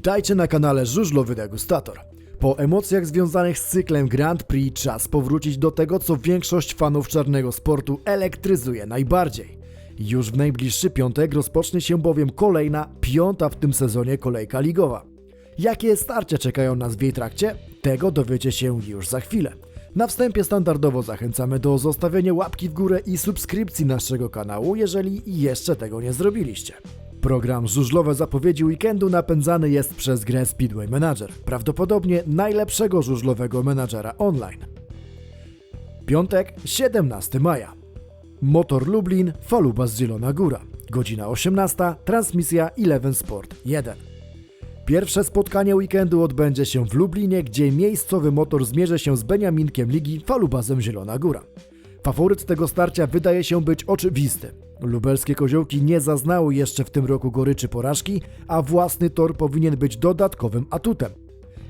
Witajcie na kanale Żużlowy Degustator. Po emocjach związanych z cyklem Grand Prix czas powrócić do tego, co większość fanów czarnego sportu elektryzuje najbardziej. Już w najbliższy piątek rozpocznie się bowiem kolejna, piąta w tym sezonie kolejka ligowa. Jakie starcia czekają nas w jej trakcie? Tego dowiecie się już za chwilę. Na wstępie standardowo zachęcamy do zostawienia łapki w górę i subskrypcji naszego kanału, jeżeli jeszcze tego nie zrobiliście. Program Żużlowe Zapowiedzi Weekendu napędzany jest przez grę Speedway Manager, prawdopodobnie najlepszego żużlowego menadżera online. Piątek, 17 maja. Motor Lublin, Falubas Zielona Góra. Godzina 18, transmisja Eleven Sport 1. Pierwsze spotkanie weekendu odbędzie się w Lublinie, gdzie miejscowy motor zmierzy się z Beniaminkiem Ligi Falubazem Zielona Góra. Faworyt tego starcia wydaje się być oczywisty. Lubelskie koziołki nie zaznały jeszcze w tym roku goryczy porażki, a własny tor powinien być dodatkowym atutem.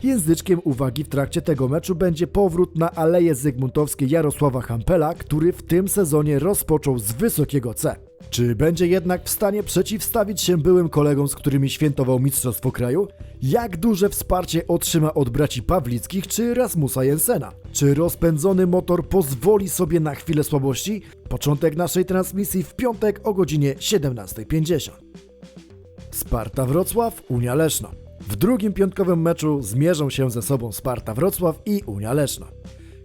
Języczkiem uwagi w trakcie tego meczu będzie powrót na Aleje Zygmuntowskie Jarosława Hampela, który w tym sezonie rozpoczął z wysokiego C. Czy będzie jednak w stanie przeciwstawić się byłym kolegom, z którymi świętował Mistrzostwo Kraju? Jak duże wsparcie otrzyma od braci Pawlickich czy Rasmusa Jensena? Czy rozpędzony motor pozwoli sobie na chwilę słabości? Początek naszej transmisji w piątek o godzinie 17.50. Sparta Wrocław, Unia Leszno. W drugim piątkowym meczu zmierzą się ze sobą Sparta Wrocław i Unia Leszno.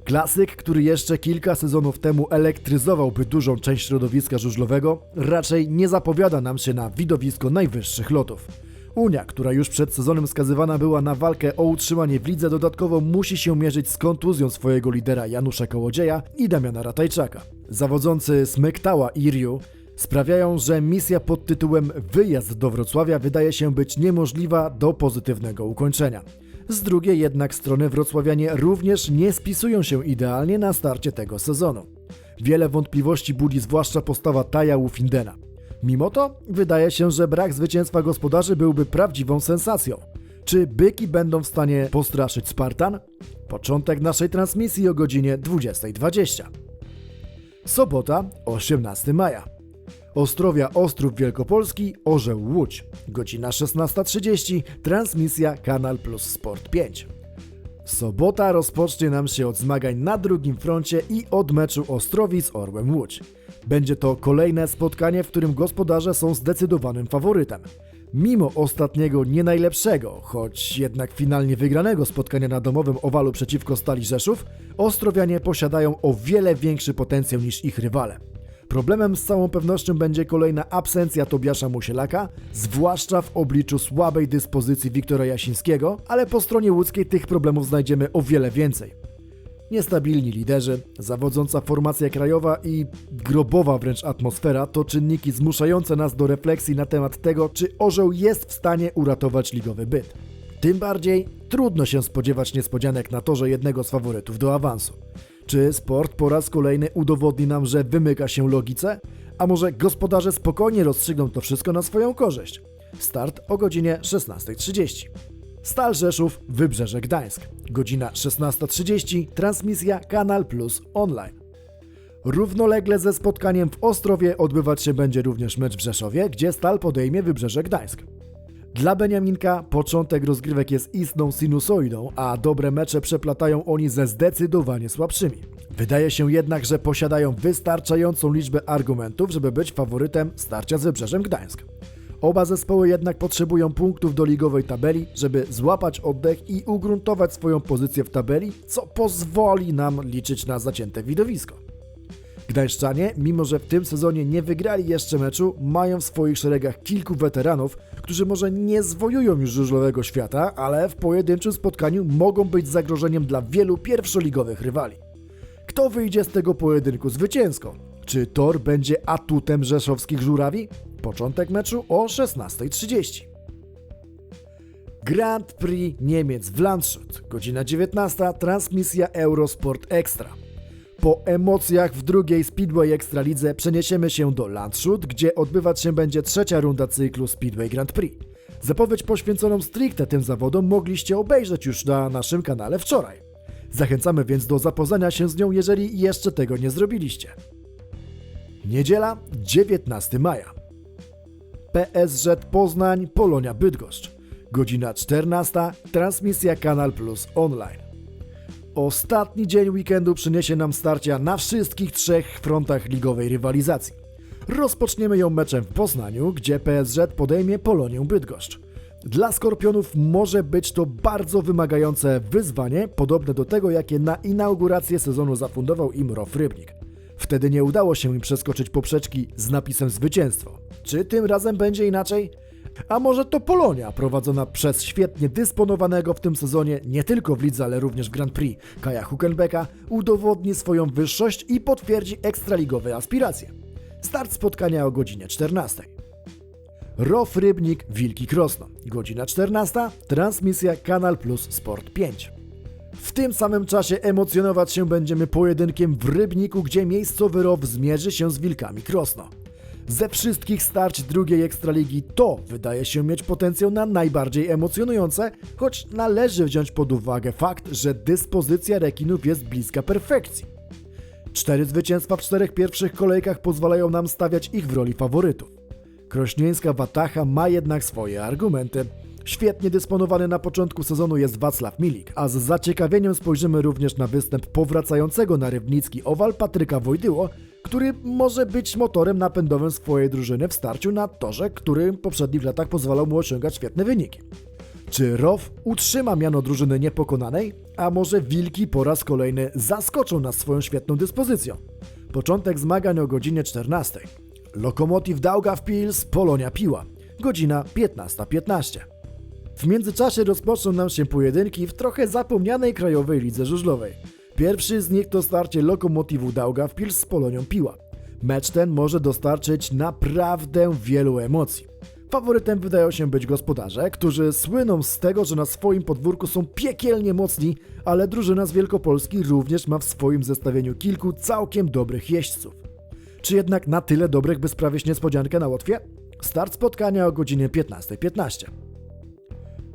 Klasyk, który jeszcze kilka sezonów temu elektryzowałby dużą część środowiska żużlowego, raczej nie zapowiada nam się na widowisko najwyższych lotów. Unia, która już przed sezonem skazywana była na walkę o utrzymanie w lidze, dodatkowo musi się mierzyć z kontuzją swojego lidera Janusza Kołodzieja i Damiana Ratajczaka. Zawodzący Smektała i Riu sprawiają, że misja pod tytułem Wyjazd do Wrocławia wydaje się być niemożliwa do pozytywnego ukończenia. Z drugiej jednak strony wrocławianie również nie spisują się idealnie na starcie tego sezonu. Wiele wątpliwości budzi zwłaszcza postawa Taja Ufindena. Mimo to wydaje się, że brak zwycięstwa gospodarzy byłby prawdziwą sensacją. Czy byki będą w stanie postraszyć Spartan? Początek naszej transmisji o godzinie 20.20. Sobota, 18 maja. Ostrowia Ostrów Wielkopolski, Orzeł Łódź. Godzina 16.30, transmisja Kanal Plus Sport 5. Sobota rozpocznie nam się od zmagań na drugim froncie i od meczu Ostrowic Orłem Łódź. Będzie to kolejne spotkanie, w którym gospodarze są zdecydowanym faworytem. Mimo ostatniego nie najlepszego, choć jednak finalnie wygranego spotkania na domowym owalu przeciwko Stali Rzeszów, Ostrowianie posiadają o wiele większy potencjał niż ich rywale. Problemem z całą pewnością będzie kolejna absencja Tobiasza Musielaka, zwłaszcza w obliczu słabej dyspozycji Wiktora Jasińskiego, ale po stronie łódzkiej tych problemów znajdziemy o wiele więcej. Niestabilni liderzy, zawodząca formacja krajowa i grobowa wręcz atmosfera to czynniki zmuszające nas do refleksji na temat tego, czy orzeł jest w stanie uratować ligowy byt. Tym bardziej trudno się spodziewać niespodzianek na torze jednego z faworytów do awansu. Czy sport po raz kolejny udowodni nam, że wymyka się logice? A może gospodarze spokojnie rozstrzygną to wszystko na swoją korzyść? Start o godzinie 16.30. Stal Rzeszów, Wybrzeże Gdańsk. Godzina 16.30, transmisja Kanal Plus online. Równolegle ze spotkaniem w Ostrowie odbywać się będzie również mecz w Rzeszowie, gdzie Stal podejmie Wybrzeże Gdańsk. Dla Beniaminka początek rozgrywek jest istną sinusoidą, a dobre mecze przeplatają oni ze zdecydowanie słabszymi. Wydaje się jednak, że posiadają wystarczającą liczbę argumentów, żeby być faworytem starcia z Wybrzeżem Gdańsk. Oba zespoły jednak potrzebują punktów do ligowej tabeli, żeby złapać oddech i ugruntować swoją pozycję w tabeli, co pozwoli nam liczyć na zacięte widowisko. Gdańszczanie, mimo że w tym sezonie nie wygrali jeszcze meczu, mają w swoich szeregach kilku weteranów, którzy może nie zwojują już żużlowego świata, ale w pojedynczym spotkaniu mogą być zagrożeniem dla wielu pierwszoligowych rywali. Kto wyjdzie z tego pojedynku zwycięsko? Czy Tor będzie atutem rzeszowskich żurawi? Początek meczu o 16.30. Grand Prix Niemiec w Landshut, godzina 19, transmisja Eurosport Extra. Po emocjach w drugiej Speedway Ekstralidze przeniesiemy się do Landshut, gdzie odbywać się będzie trzecia runda cyklu Speedway Grand Prix. Zapowiedź poświęconą stricte tym zawodom mogliście obejrzeć już na naszym kanale wczoraj. Zachęcamy więc do zapoznania się z nią, jeżeli jeszcze tego nie zrobiliście. Niedziela, 19 maja. PSZ Poznań, Polonia Bydgoszcz. Godzina 14. Transmisja Kanal Plus Online. Ostatni dzień weekendu przyniesie nam starcia na wszystkich trzech frontach ligowej rywalizacji. Rozpoczniemy ją meczem w Poznaniu, gdzie PSZ podejmie Polonię Bydgoszcz. Dla Skorpionów może być to bardzo wymagające wyzwanie, podobne do tego, jakie na inaugurację sezonu zafundował im Rof Rybnik. Wtedy nie udało się im przeskoczyć poprzeczki z napisem zwycięstwo. Czy tym razem będzie inaczej? A może to Polonia, prowadzona przez świetnie dysponowanego w tym sezonie nie tylko w lidze, ale również w Grand Prix Kaja Huckenbecka, udowodni swoją wyższość i potwierdzi ekstraligowe aspiracje. Start spotkania o godzinie 14. Rof Rybnik Wilki Krosno. Godzina 14. Transmisja Kanal Plus Sport 5. W tym samym czasie emocjonować się będziemy pojedynkiem w Rybniku, gdzie miejscowy Row zmierzy się z Wilkami Krosno. Ze wszystkich starć drugiej Ekstraligi to wydaje się mieć potencjał na najbardziej emocjonujące, choć należy wziąć pod uwagę fakt, że dyspozycja rekinów jest bliska perfekcji. Cztery zwycięstwa w czterech pierwszych kolejkach pozwalają nam stawiać ich w roli faworytów. Krośnieńska Watacha ma jednak swoje argumenty. Świetnie dysponowany na początku sezonu jest Wacław Milik, a z zaciekawieniem spojrzymy również na występ powracającego na Rybnicki Owal Patryka Wojdyło, który może być motorem napędowym swojej drużyny w starciu na torze, który w poprzednich latach pozwalał mu osiągać świetne wyniki. Czy ROW utrzyma miano drużyny niepokonanej, a może Wilki po raz kolejny zaskoczą nas swoją świetną dyspozycją? Początek zmagań o godzinie 14. Lokomotiv Daugavpils, Polonia Piła. Godzina 15.15. W międzyczasie rozpoczną nam się pojedynki w trochę zapomnianej krajowej lidze żużlowej. Pierwszy z nich to starcie Lokomotivu Daugavpils z Polonią Piła. Mecz ten może dostarczyć naprawdę wielu emocji. Faworytem wydają się być gospodarze, którzy słyną z tego, że na swoim podwórku są piekielnie mocni, ale drużyna z Wielkopolski również ma w swoim zestawieniu kilku całkiem dobrych jeźdźców. Czy jednak na tyle dobrych, by sprawić niespodziankę na Łotwie? Start spotkania o godzinie 15.15.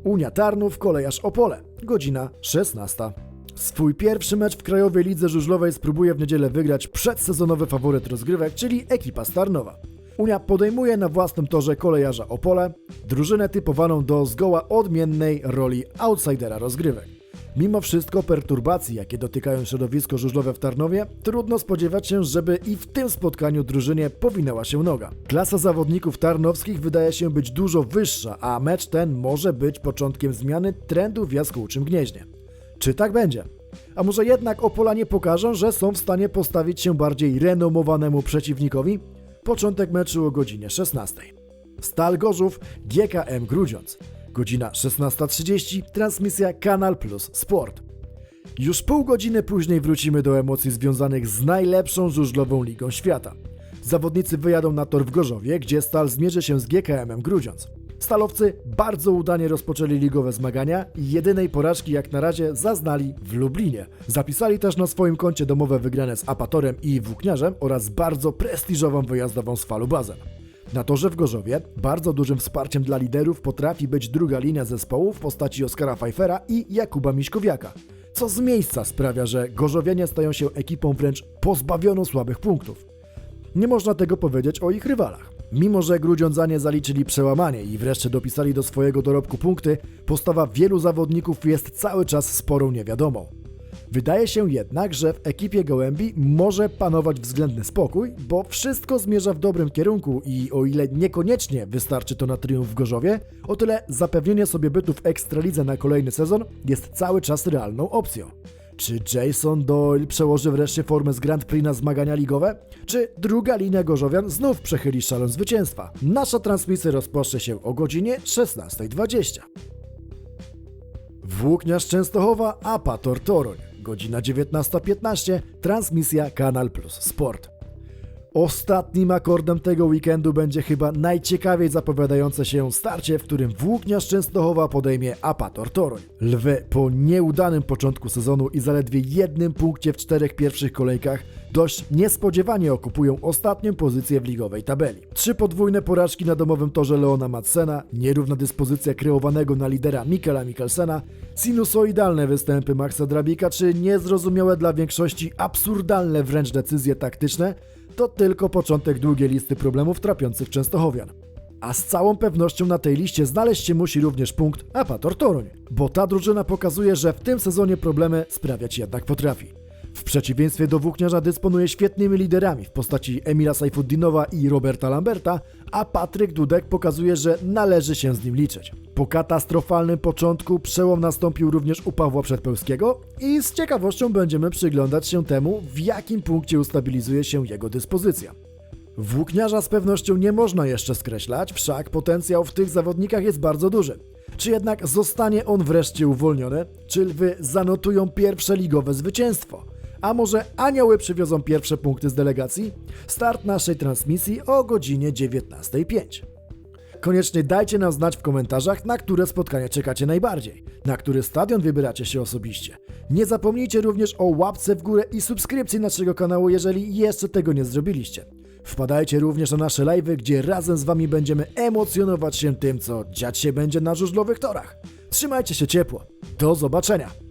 Unia Tarnów, kolejarz Opole, godzina 16. Swój pierwszy mecz w Krajowej Lidze Żużlowej spróbuje w niedzielę wygrać przedsezonowy faworyt rozgrywek, czyli ekipa z Tarnowa. Unia podejmuje na własnym torze kolejarza Opole, drużynę typowaną do zgoła odmiennej roli outsidera rozgrywek. Mimo wszystko perturbacji, jakie dotykają środowisko żużlowe w Tarnowie, trudno spodziewać się, żeby i w tym spotkaniu drużynie powinęła się noga. Klasa zawodników tarnowskich wydaje się być dużo wyższa, a mecz ten może być początkiem zmiany trendu w Jaskółczym Gnieźnie. Czy tak będzie? A może jednak Opolanie pokażą, że są w stanie postawić się bardziej renomowanemu przeciwnikowi? Początek meczu o godzinie 16. Stal Gorzów, GKM Grudziądz. Godzina 16.30, transmisja Kanal Plus Sport. Już pół godziny później wrócimy do emocji związanych z najlepszą żużlową ligą świata. Zawodnicy wyjadą na tor w Gorzowie, gdzie Stal zmierzy się z GKM-em Grudziądz. Stalowcy bardzo udanie rozpoczęli ligowe zmagania i jedynej porażki jak na razie zaznali w Lublinie. Zapisali też na swoim koncie domowe wygrane z Apatorem i Włókniarzem oraz bardzo prestiżową wyjazdową z Falubazem. Na torze w Gorzowie bardzo dużym wsparciem dla liderów potrafi być druga linia zespołu w postaci Oskara Pfeiffera i Jakuba Miśkowiaka, co z miejsca sprawia, że Gorzowianie stają się ekipą wręcz pozbawioną słabych punktów. Nie można tego powiedzieć o ich rywalach. Mimo, że Grudziądzanie zaliczyli przełamanie i wreszcie dopisali do swojego dorobku punkty, postawa wielu zawodników jest cały czas sporą niewiadomą. Wydaje się jednak, że w ekipie Gołębi może panować względny spokój, bo wszystko zmierza w dobrym kierunku i o ile niekoniecznie wystarczy to na triumf w Gorzowie, o tyle zapewnienie sobie bytu w Ekstralidze na kolejny sezon jest cały czas realną opcją. Czy Jason Doyle przełoży wreszcie formę z Grand Prix na zmagania ligowe? Czy druga linia Gorzowian znów przechyli szalon zwycięstwa? Nasza transmisja rozpocznie się o godzinie 16.20. Włókniarz Częstochowa, Apator Toruń. Godzina 19.15, transmisja Kanal Plus Sport. Ostatnim akordem tego weekendu będzie chyba najciekawiej zapowiadające się starcie, w którym Włókniarz Częstochowa podejmie Apator Toruń. Lwy po nieudanym początku sezonu i zaledwie jednym punkcie w czterech pierwszych kolejkach dość niespodziewanie okupują ostatnią pozycję w ligowej tabeli. Trzy podwójne porażki na domowym torze Leona Madsena, nierówna dyspozycja kreowanego na lidera Mikela Mikkelsena, sinusoidalne występy Maxa Drabika czy niezrozumiałe dla większości absurdalne wręcz decyzje taktyczne to tylko początek długiej listy problemów trapiących Częstochowian. A z całą pewnością na tej liście znaleźć się musi również punkt Apator Toruń, bo ta drużyna pokazuje, że w tym sezonie problemy sprawiać jednak potrafi. W przeciwieństwie do Włókniarza dysponuje świetnymi liderami w postaci Emila Sajfuddinowa i Roberta Lamberta, a Patryk Dudek pokazuje, że należy się z nim liczyć. Po katastrofalnym początku przełom nastąpił również u Pawła Przedpełskiego i z ciekawością będziemy przyglądać się temu, w jakim punkcie ustabilizuje się jego dyspozycja. Włókniarza z pewnością nie można jeszcze skreślać, wszak potencjał w tych zawodnikach jest bardzo duży. Czy jednak zostanie on wreszcie uwolniony? Czy lwy zanotują pierwsze ligowe zwycięstwo? A może anioły przywiozą pierwsze punkty z delegacji? Start naszej transmisji o godzinie 19.05. Koniecznie dajcie nam znać w komentarzach, na które spotkania czekacie najbardziej, na który stadion wybieracie się osobiście. Nie zapomnijcie również o łapce w górę i subskrypcji naszego kanału, jeżeli jeszcze tego nie zrobiliście. Wpadajcie również na nasze live'y, gdzie razem z Wami będziemy emocjonować się tym, co dziać się będzie na żużlowych torach. Trzymajcie się ciepło. Do zobaczenia!